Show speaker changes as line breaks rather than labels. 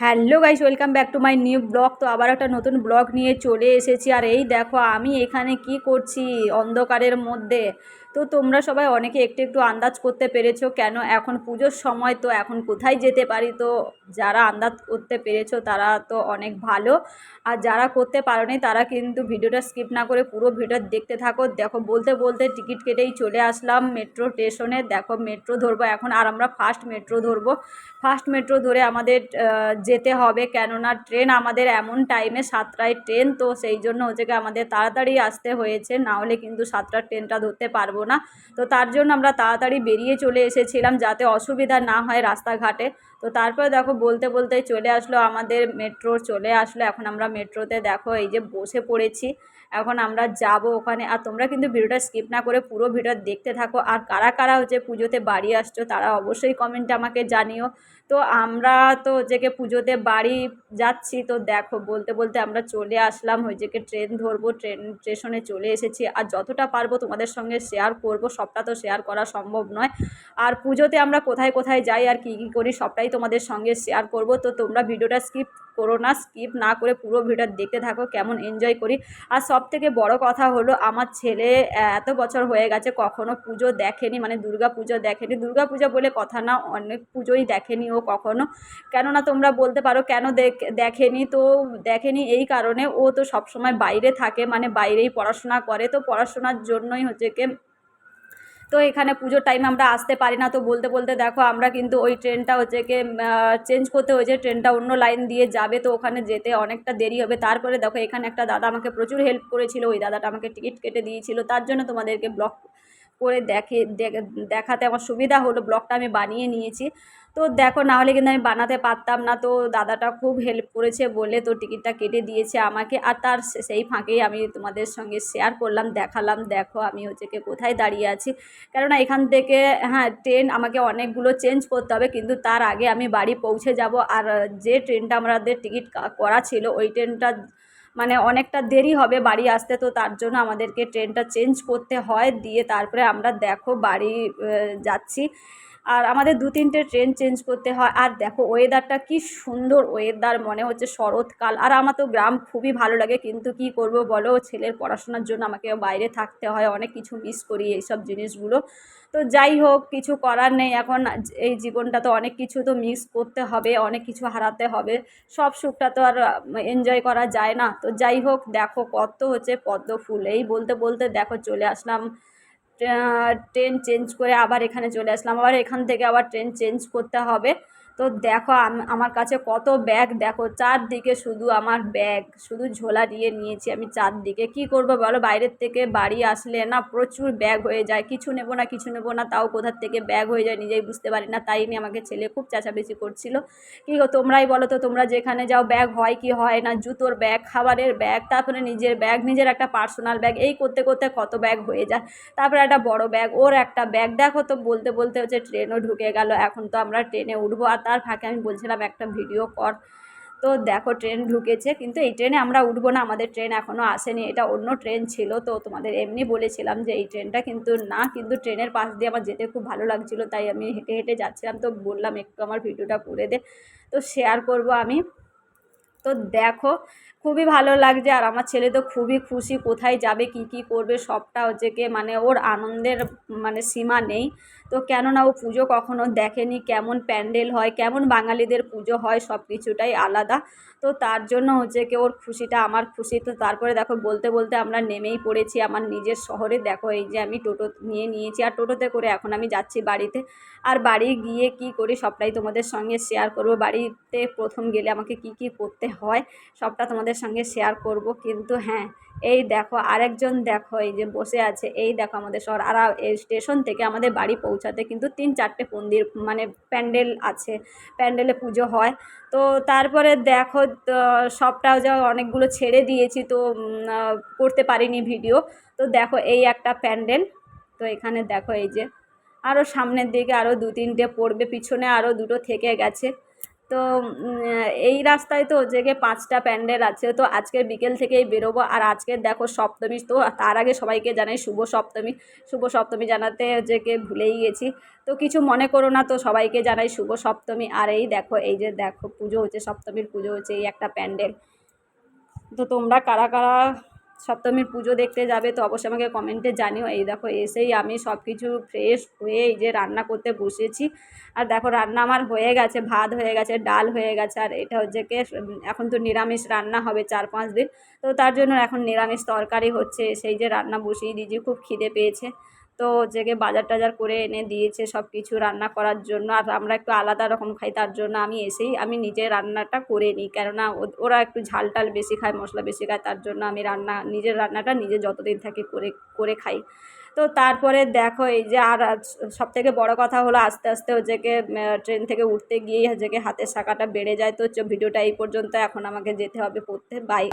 Hello guys, welcome back to my new blog. তো আবার একটা নতুন ব্লগ নিয়ে চলে এসেছি। আর এই দেখো, আমি এখানে কি করছি অন্ধকারের মধ্যে? তো তোমরা সবাই অনেকে একটু একটু আন্দাজ করতে পেরেছ কেন এখন পুজোর সময়? তো এখন কোথায় যেতে পারি? তো যারা আন্দাজ করতে পেরেছ তারা তো অনেক ভালো। আর যারা করতে পারোনি তারা কিন্তু ভিডিওটা স্কিপ না করে পুরো ভিডিও দেখতে থাকো। দেখো, বলতে বলতে টিকিট কেটেই চলে আসলাম মেট্রো স্টেশনে। দেখো, মেট্রো ধরবো এখন। আর আমরা ফার্স্ট মেট্রো ধরবো। ফার্স্ট মেট্রো ধরে আমাদের যেতে হবে। কেননা ট্রেন আমাদের এমন টাইমে সাতটায় ট্রেন, তো সেই জন্য হচ্ছে আমাদের তাড়াতাড়ি আসতে হয়েছে। না হলে কিন্তু সাতটার ট্রেনটা ধরতে পারব না। তো তার জন্য আমরা তাড়াতাড়ি বেরিয়ে চলে এসেছিলাম যাতে অসুবিধা না হয় রাস্তাঘাটে। তো তারপরে দেখো বলতে বলতে চলে আসলো আমাদের মেট্রো চলে আসলো। এখন আমরা মেট্রোতে দেখো এই যে বসে পড়েছি। এখন আমরা যাব ওখানে। আর তোমরা কিন্তু ভিডিওটা স্কিপ না করে পুরো ভিডিও দেখতে থাকো। আর কারা কারা হচ্ছে পুজোতে বাড়ি আসছো, তারা অবশ্যই কমেন্টে আমাকে জানিও। তো আমরা তো হচ্ছে কি পুজোতে বাড়ি যাচ্ছি, তো দেখো, বলতে বলতে আমরা চলে আসলাম হয়েছে কি ট্রেন ধরবো, ট্রেন স্টেশনে চলে এসেছি। আর যতটা পারব তোমাদের সঙ্গে শেয়ার করব, সবটা তো শেয়ার করা সম্ভব নয়। আর পুজোতে আমরা কোথায় কোথায় যাই আর কী কী করি, সবটাই তোমাদের সঙ্গে শেয়ার করব। তো তোমরা ভিডিওটা স্কিপ করো না, স্কিপ না করে পুরো ভিডিওটা দেখতে থাকো, কেমন এনজয় করি। আর সব থেকে বড় কথা হলো, আমার ছেলে এত বছর হয়ে গেছে, কখনো পুজো দেখেনি মানে দুর্গা পুজো দেখেনি। দুর্গা পূজা বলে কথা না, অনেক পুজোই দেখেনি ও কখনো। কেননা তোমরা বলতে পারো কেন দেখ- দেখেনি তো, দেখেনি এই কারণে ও তো সবসময় বাইরে থাকে মানে বাইরেই পড়াশোনা করে, তো পড়াশোনার জন্যই হচ্ছে কি তো এখানে পুজোর টাইম আমরা আসতে পারি না। তো বলতে বলতে দেখো আমরা কিন্তু ওই ট্রেনটা হচ্ছে কি চেঞ্জ করতে হয়েছে, ট্রেনটা অন্য লাইন দিয়ে যাবে, তো ওখানে যেতে অনেকটা দেরি হবে। তারপরে দেখো এখানে একটা দাদা আমাকে প্রচুর হেল্প করেছিল, ওই দাদাটা আমাকে টিকিট কেটে দিয়েছিল, তার জন্য তোমাদেরকে ব্লগ করে দেখে, দেখ- দেখাতে আমার সুবিধা হলো। ব্লগটা আমি বানিয়ে নিয়েছি। তো দেখো, না হলে কিন্তু আমি বানাতে পারতাম না। তো দাদাটা খুব হেল্প করেছে বলে তো টিকিটটা কেটে দিয়েছে আমাকে। আর তার সেই ফাঁকেই আমি তোমাদের সঙ্গে শেয়ার করলাম, দেখালাম। দেখো আমি হচ্ছে কি কোথায় দাঁড়িয়ে আছি। কেননা এখান থেকে হ্যাঁ ট্রেন আমাকে অনেকগুলো চেঞ্জ করতে হবে। কিন্তু তার আগে আমি বাড়ি পৌঁছে যাব। আর যে ট্রেনটা আমাদের টিকিট করা ছিল, ওই ট্রেনটা মানে অনেকটা দেরি হবে বাড়ি আসতে, তো তার জন্য আমাদেরকে ট্রেনটা চেঞ্জ করতে হয়। দিয়ে তারপরে আমরা দেখো বাড়ি যাচ্ছি। আর আমাদের দু তিনটে ট্রেন চেঞ্জ করতে হয়। আর দেখো ওয়েদারটা কি সুন্দর ওয়েদার মনে হচ্ছে শরৎকাল। আর আমার তো গ্রাম খুবই ভালো লাগে, কিন্তু কি করব বলো? ছেলের পড়াশোনার জন্য আমাকে বাইরে থাকতে হয়, অনেক কিছু মিস করি এইসব জিনিসগুলো। তো যাই হোক, কিছু করার নেই এখন। এই জীবনটা তো অনেক কিছু তো মিস করতে হবে, অনেক কিছু হারাতে হবে। সব সুখটা তো আর এনজয় করা যায় না। তো যাই হোক, দেখো কত হচ্ছে পদ্ম ফুল। এই বলতে বলতে দেখো চলে আসলাম ট্রেন চেঞ্জ করে আবার এখানে চলে আসলাম। আবার এখান থেকে আবার ট্রেন চেঞ্জ করতে হবে। তো দেখো আম- আমার কাছে কত ব্যাগ দেখো চারদিকে শুধু আমার ব্যাগ শুধু ঝোলা দিয়ে নিয়েছি আমি চারদিকে। কি করব বলো? বাইরের থেকে বাড়ি আসলে না প্রচুর ব্যাগ হয়ে যায়। কিছু নেব না, কিছু নেব না, তাও কোথার থেকে ব্যাগ হয়ে যায় নিজেই বুঝতে পারি না, তাই নিয়ে আমাকে ছেলে খুব চেঁচাবেচি করছিল। কি তোমরাই বলো তো, তোমরা যেখানে যাও ব্যাগ হয় কি হয় না? জুতোর ব্যাগ খাবারের ব্যাগ তারপরে নিজের ব্যাগ নিজের একটা পার্সোনাল ব্যাগ এই করতে করতে কত ব্যাগ হয়ে যায়। তারপরে একটা বড় ব্যাগ ওর একটা ব্যাগ দেখো তো, বলতে বলতে হচ্ছে ট্রেনও ঢুকে গেল, এখন তো আমরা ট্রেনে উঠবো। আর তার ফাঁকে আমি বলছিলাম একটা ভিডিও কর। তো দেখো ট্রেন ঢুকেছে, কিন্তু এই ট্রেনে আমরা উঠবো না, আমাদের ট্রেন এখনও আসেনি, এটা অন্য ট্রেন ছিল। তো তোমাদের এমনি বলেছিলাম যে এই ট্রেনটা কিন্তু না, কিন্তু ট্রেনের পাশ দিয়ে আমার যেতে খুব ভালো লাগছিল, তাই আমি হেঁটে হেঁটে যাচ্ছিলাম। তো বললাম, একটু আমার ভিডিওটা করে দে, তো শেয়ার করব আমি। তো দেখো খুবই ভালো লাগছে আর আমার ছেলে তো খুবই খুশি, কোথায় যাবে, কি কি করবে, সবটা হচ্ছে কি মানে ওর আনন্দের মানে সীমা নেই। তো কেননা ও পুজো কখনো দেখেনি, কেমন প্যান্ডেল হয়, কেমন বাঙালিদের পুজো হয় সব কিছুটাই আলাদা। তো তার জন্য হচ্ছে কি ওর খুশিটা আমার খুশি। তো তারপরে দেখো বলতে বলতে আমরা নেমেই পড়েছি আমার নিজের শহরে। দেখো এই যে আমি টোটো নিয়ে নিয়েছি আর টোটোতে করে এখন আমি যাচ্ছি বাড়িতে। আর বাড়ি গিয়ে কি করি সবটাই তোমাদের সঙ্গে শেয়ার করব। বাড়িতে প্রথম গেলে আমাকে কি কি করতে হয়, সবটা তোমাদের সঙ্গে শেয়ার করব। কিন্তু হ্যাঁ এই দেখো, আরেকজন দেখো, এই যে বসে আছে, এই দেখো আমাদের শহর, আর এই স্টেশন থেকে আমাদের বাড়ি পৌঁছাতে কিন্তু তিন চারটে মন্দির মানে প্যান্ডেল আছে, প্যান্ডেলে পুজো হয়। তো তারপরে দেখো সবটাও যা অনেকগুলো ছেড়ে দিয়েছি, তো করতে পারিনি ভিডিও তো দেখো, এই একটা প্যান্ডেল, তো এখানে দেখো এই যে আরও সামনের দিকে আরও দু তিনটে পড়বে, পিছনে আরও দুটো থেকে গেছে। তো এই রাস্তায় তো জেগে পাঁচটা প্যান্ডেল আছে। তো আজকের বিকেল থেকেই বেরোবো। আর আজকে দেখো সপ্তমী, তো তার আগে সবাইকে জানাই শুভ সপ্তমী। শুভ সপ্তমী জানাতে জেগে ভুলেই গেছি। তো কিছু মনে করো না তো সবাইকে জানাই শুভ সপ্তমী। আর এই দেখো, এই যে দেখো পুজো হচ্ছে, সপ্তমীর পুজো হচ্ছে এই একটা প্যান্ডেল। তো তোমরা কারা কারা সপ্তমীর পুজো দেখতে যাবে তো অবশ্যই আমাকে কমেন্টে জানিও। এই দেখো এসেই আমি সব কিছু ফ্রেশ হয়ে এই যে রান্না করতে বসেছি। আর দেখো রান্না আমার হয়ে গেছে, ভাত হয়ে গেছে, ডাল হয়ে গেছে, আর এটা হচ্ছে কে, এখন তো নিরামিষ রান্না হবে চার পাঁচ দিন। তো তার জন্য এখন নিরামিষ তরকারি হচ্ছে, সেই যে রান্না বসিয়ে দিয়েছি, খুব খিদে পেয়েছে। তো জেগে বাজার টাজার করে এনে দিয়েছে সব কিছু রান্না করার জন্য। আর আমরা একটু আলাদা রকম খাই, তার জন্য আমি এসেই আমি নিজে রান্নাটা করে নিই। কেননা ওরা একটু ঝাল টাল বেশি খায়, মশলা বেশি খায়, তার জন্য আমি রান্না, নিজের রান্নাটা নিজে যতদিন থাকি করে করে খাই। তো তারপরে দেখো এই যে আর সব থেকে বড় কথা হলো আস্তে আস্তে হচ্ছে কি ট্রেন থেকে উঠতে গিয়েই হচ্ছে কি হাতের শাখাটা বেড়ে যায়। তো ভিডিওটা এই পর্যন্ত, এখন আমাকে যেতে হবে পড়তে। বাই